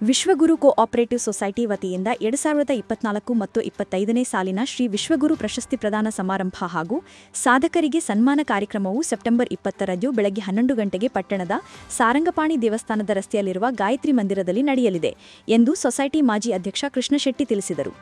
ವಿಶ್ವಗುರು cooperative society ವತಿಯಿಂದ ಎರಡು ಸಾವಿರದ ಇಪ್ಪತ್ನಾಲ್ಕು ಮತ್ತು ಇಪ್ಪತ್ತೈದನೇ ಸಾಲಿನ ಶ್ರೀ ವಿಶ್ವಗುರು ಪ್ರಶಸ್ತಿ ಪ್ರದಾನ ಸಮಾರಂಭ ಹಾಗೂ ಸಾಧಕರಿಗೆ ಸನ್ಮಾನ ಕಾರ್ಯಕ್ರಮವು ಸೆಪ್ಟೆಂಬರ್ ಇಪ್ಪತ್ತರಂದು ಬೆಳಗ್ಗೆ ಹನ್ನೊಂದು ಗಂಟೆಗೆ ಪಟ್ಟಣದ ಸಾರಂಗಪಾಣಿ ದೇವಸ್ಥಾನದ ರಸ್ತೆಯಲ್ಲಿರುವ ಗಾಯತ್ರಿ ಮಂದಿರದಲ್ಲಿ ನಡೆಯಲಿದೆ ಎಂದು ಸೊಸೈಟಿ ಮಾಜಿ ಅಧ್ಯಕ್ಷ ಕೃಷ್ಣಶೆಟ್ಟಿ ತಿಳಿಸಿದರು.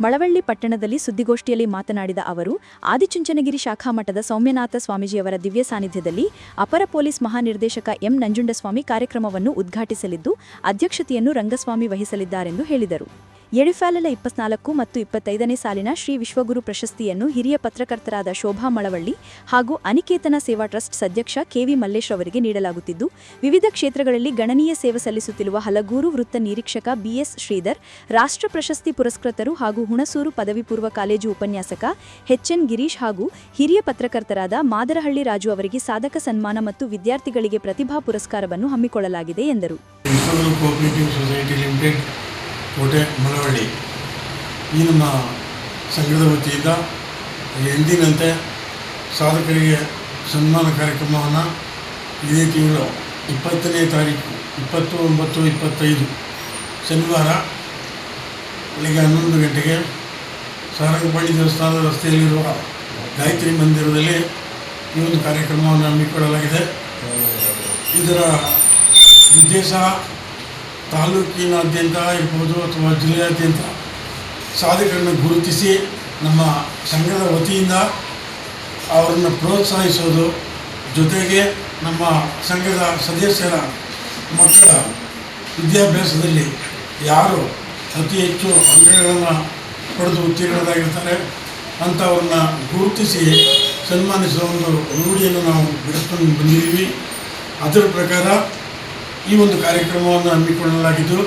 ಮಳವಳ್ಳಿ ಪಟ್ಟಣದಲ್ಲಿ ಸುದ್ದಿಗೋಷ್ಠಿಯಲ್ಲಿ ಮಾತನಾಡಿದ ಅವರು, ಆದಿಚುಂಚನಗಿರಿ ಶಾಖಾ ಮಠದ ಸೌಮ್ಯನಾಥ ಸ್ವಾಮೀಜಿಯವರ ದಿವ್ಯ ಸಾನ್ನಿಧ್ಯದಲ್ಲಿ ಅಪರ ಪೊಲೀಸ್ ಮಹಾನಿರ್ದೇಶಕ ಎಂ ನಂಜುಂಡಸ್ವಾಮಿ ಕಾರ್ಯಕ್ರಮವನ್ನು ಉದ್ಘಾಟಿಸಲಿದ್ದು, ಅಧ್ಯಕ್ಷತೆಯನ್ನು ರಂಗಸ್ವಾಮಿ ವಹಿಸಲಿದ್ದಾರೆಂದು ಹೇಳಿದರು. ಎಳಿಫಾಲಲ ಇಪ್ಪತ್ನಾಲ್ಕು ಮತ್ತು ಇಪ್ಪತ್ತೈದನೇ ಸಾಲಿನ ಶ್ರೀ ವಿಶ್ವಗುರು ಪ್ರಶಸ್ತಿಯನ್ನು ಹಿರಿಯ ಪತ್ರಕರ್ತರಾದ ಶೋಭಾ ಮಳವಳ್ಳಿ ಹಾಗೂ ಅನಿಕೇತನ ಸೇವಾ ಟ್ರಸ್ಟ್ ಸದ್ಯಕ್ಷ ಕೆವಿ ಮಲ್ಲೇಶ್ ಅವರಿಗೆ ನೀಡಲಾಗುತ್ತಿದ್ದು, ವಿವಿಧ ಕ್ಷೇತ್ರಗಳಲ್ಲಿ ಗಣನೀಯ ಸೇವೆ ಸಲ್ಲಿಸುತ್ತಿರುವ ಹಲಗೂರು ವೃತ್ತ ನಿರೀಕ್ಷಕ ಬಿಎಸ್ ಶ್ರೀಧರ್, ರಾಷ್ಟ್ರ ಪ್ರಶಸ್ತಿ ಪುರಸ್ಕೃತರು ಹಾಗೂ ಹುಣಸೂರು ಪದವಿ ಪೂರ್ವ ಕಾಲೇಜು ಉಪನ್ಯಾಸಕ ಎಚ್ಎನ್ ಗಿರೀಶ್ ಹಾಗೂ ಹಿರಿಯ ಪತ್ರಕರ್ತರಾದ ಮಾದರಹಳ್ಳಿ ರಾಜು ಅವರಿಗೆ ಸಾಧಕ ಸನ್ಮಾನ ಮತ್ತು ವಿದ್ಯಾರ್ಥಿಗಳಿಗೆ ಪ್ರತಿಭಾ ಪುರಸ್ಕಾರವನ್ನು ಹಮ್ಮಿಕೊಳ್ಳಲಾಗಿದೆ ಎಂದರು. ಕೋಟೆ ಮಳವಳ್ಳಿ ಈ ನಮ್ಮ ಸಂಘದ ವತಿಯಿಂದ ಎಂದಿನಂತೆ ಸಾಧಕರಿಗೆ ಸನ್ಮಾನ ಕಾರ್ಯಕ್ರಮವನ್ನು ಇದೇ ತಿಂಗಳು ಇಪ್ಪತ್ತನೇ ತಾರೀಕು ಇಪ್ಪತ್ತು ಒಂಬತ್ತು ಇಪ್ಪತ್ತೈದು ಶನಿವಾರ ಬೆಳಿಗ್ಗೆ ಹನ್ನೊಂದು ಗಂಟೆಗೆ ಸಾರಂಗಪಾಣಿ ದೇವಸ್ಥಾನದ ರಸ್ತೆಯಲ್ಲಿರುವ ಗಾಯತ್ರಿ ಮಂದಿರದಲ್ಲಿ ಈ ಒಂದು ಕಾರ್ಯಕ್ರಮವನ್ನು ಹಮ್ಮಿಕೊಳ್ಳಲಾಗಿದೆ. ಇದರ ಉದ್ದೇಶ ತಾಲೂಕಿನಾದ್ಯಂತ ಇರ್ಬೋದು ಅಥವಾ ಜಿಲ್ಲೆಯಾದ್ಯಂತ ಸಾಧಕರನ್ನು ಗುರುತಿಸಿ ನಮ್ಮ ಸಂಘದ ವತಿಯಿಂದ ಅವರನ್ನು ಪ್ರೋತ್ಸಾಹಿಸೋದು ಜೊತೆಗೆ ನಮ್ಮ ಸಂಘದ ಸದಸ್ಯರ ಮಕ್ಕಳ ವಿದ್ಯಾಭ್ಯಾಸದಲ್ಲಿ ಯಾರು ಅತಿ ಹೆಚ್ಚು ಅಂಕಗಳನ್ನು ಪಡೆದು ಉತ್ತೀರ್ಣರಾಗಿರ್ತಾರೆ ಅಂಥವ್ರನ್ನ ಗುರುತಿಸಿ ಸನ್ಮಾನಿಸುವ ಒಂದು ರೂಢಿಯನ್ನು ನಾವು ಬಿಡಿಸ್ಕೊಂಡು ಬಂದಿದ್ದೀವಿ. ಅದರ ಪ್ರಕಾರ ಈ ಒಂದು ಕಾರ್ಯಕ್ರಮವನ್ನು ಹಮ್ಮಿಕೊಳ್ಳಲಾಗಿದ್ದು,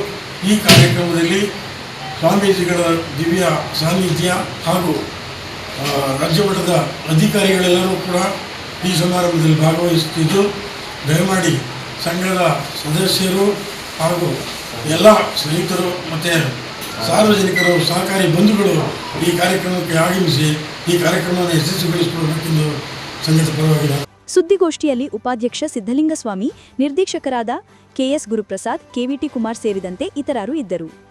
ಈ ಕಾರ್ಯಕ್ರಮದಲ್ಲಿ ಸ್ವಾಮೀಜಿಗಳ ದಿವ್ಯ ಸಾನ್ನಿಧ್ಯ ಹಾಗೂ ರಾಜ್ಯ ಮಟ್ಟದ ಅಧಿಕಾರಿಗಳೆಲ್ಲರೂ ಕೂಡ ಈ ಸಮಾರಂಭದಲ್ಲಿ ಭಾಗವಹಿಸುತ್ತಿದ್ದು, ದಯಮಾಡಿ ಸಂಘದ ಸದಸ್ಯರು ಹಾಗೂ ಎಲ್ಲ ಸ್ನೇಹಿತರು ಮತ್ತು ಸಾರ್ವಜನಿಕರು, ಸಹಕಾರಿ ಬಂಧುಗಳು ಈ ಕಾರ್ಯಕ್ರಮಕ್ಕೆ ಆಗಮಿಸಿ ಈ ಕಾರ್ಯಕ್ರಮವನ್ನು ಯಶಸ್ವಿಗೊಳಿಸಿಕೊಳ್ಬೇಕೆಂದು ಸಂಘದ ಪರವಾಗಿ ನಾನು ಸುದ್ದಿಗೋಷ್ಠಿಯಲ್ಲಿ ಉಪಾಧ್ಯಕ್ಷ ಸಿದ್ದಲಿಂಗಸ್ವಾಮಿ ನಿರ್ದೇಶಕರಾದ ಕೆಎಸ್ ಗುರುಪ್ರಸಾದ್ ಕೆವಿಟಿ ಕುಮಾರ್ ಸೇರಿದಂತೆ ಇತರರು ಇದ್ದರು.